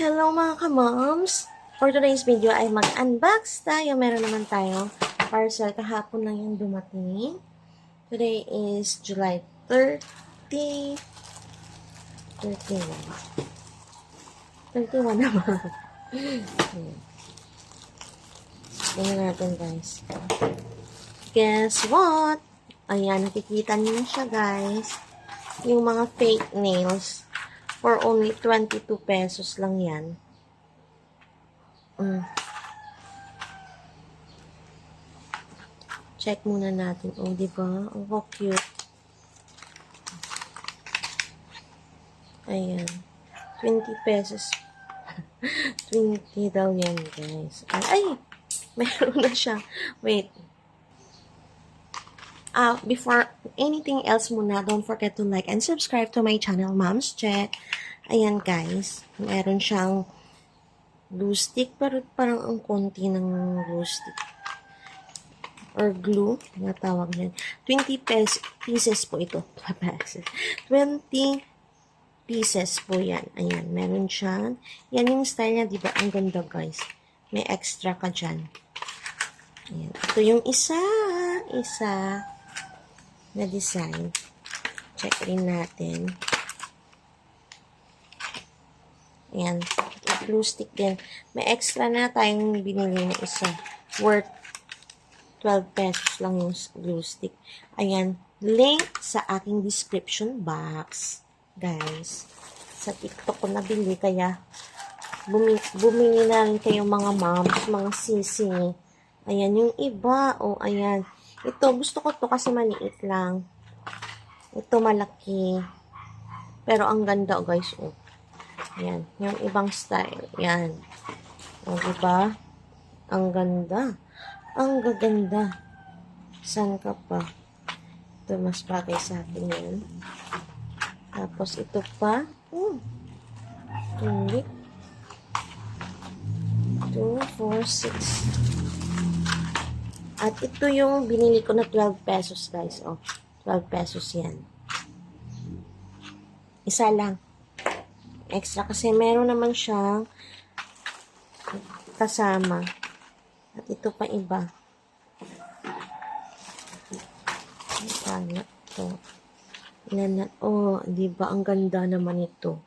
Hello mga ka-moms! For today's video ay mag-unbox tayo. Meron naman tayo parcel. Kahapon lang yung dumating. Today is July 30. 31. 31 naman. Tingnan natin guys. Guess what? Ayan, nakikita niyo siya guys. Yung mga fake nails. For only 22 pesos lang yan. Mm. Check muna natin. Oh, di ba? Oh, cute. Ayan. 20 pesos. 20 daw yan, guys. Ay! Meron na siya. Wait. Uh, before anything else muna, don't forget to like and subscribe to my channel, Mom's Chat. Ayan, guys. Meron siyang glue stick, pero parang ang konti ng glue stick. Or glue, nga tawag yan. 20 pes pieces po ito. 20 pieces po yan. Ayan, meron siya. Yan yung style niya, di ba? Ang ganda, guys. May extra ka dyan. Ayan. Ito yung isa. Isa na design. Check rin natin. Ayan. Glue stick din. May extra na tayong binili na isa. Worth 12 pesos lang yung glue stick. Ayan. Link sa aking description box. Guys. Sa TikTok ko nabili. Kaya bumi bumili na rin kayo mga moms, mga sisi. Ayan. Yung iba. O, oh, ayan. Ito, gusto ko to kasi maliit lang. Ito malaki. Pero ang ganda, guys. Oh. Ayan. Yung ibang style. Ayan. O, oh, diba? Ang ganda. Ang gaganda. San ka pa? Ito, mas bagay sa akin yan. Tapos, ito pa. Hmm. Tulik. 2, 4, 6. At ito yung binili ko na 12 pesos, guys. Oh, 12 pesos yan. Isa lang. Extra kasi meron naman siyang kasama. At ito pa iba. Paano to? Ilan na? Oh, di ba ang ganda naman ito?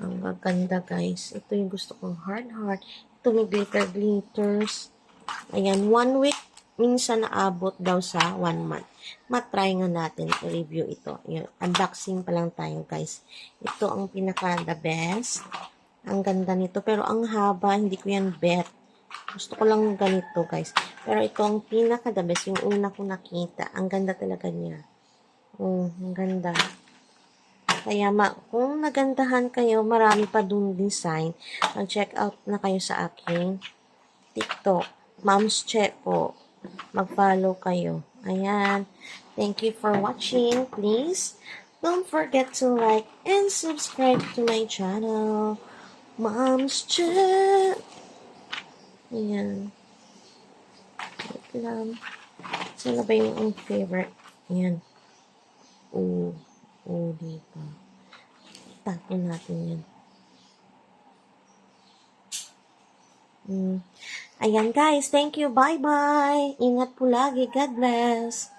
Ang ganda, guys. Ito yung gusto kong hard heart. Ito may glitter glitters. Ayan, one week minsan naabot daw sa one month. Matry nga natin i-review ito. Yung unboxing pa lang tayo, guys. Ito ang pinaka the best. Ang ganda nito. Pero ang haba, hindi ko yan bet. Gusto ko lang ganito, guys. Pero ito ang pinaka the best. Yung una ko nakita. Ang ganda talaga niya. Oh, ang ganda. Kaya ma kung nagandahan kayo, marami pa dun design. Mag-check out na kayo sa aking TikTok. Mom's Chat po mag-follow kayo. Ayan. Thank you for watching. Please, don't forget to like and subscribe to my channel. Mom's Chat. Ayan. Wait lang. Sino ba yung favorite? Ayan. Oo. Oo, dito. Tapon natin yan. Mm. Ayan guys, thank you. Bye-bye. Ingat po lagi. God bless.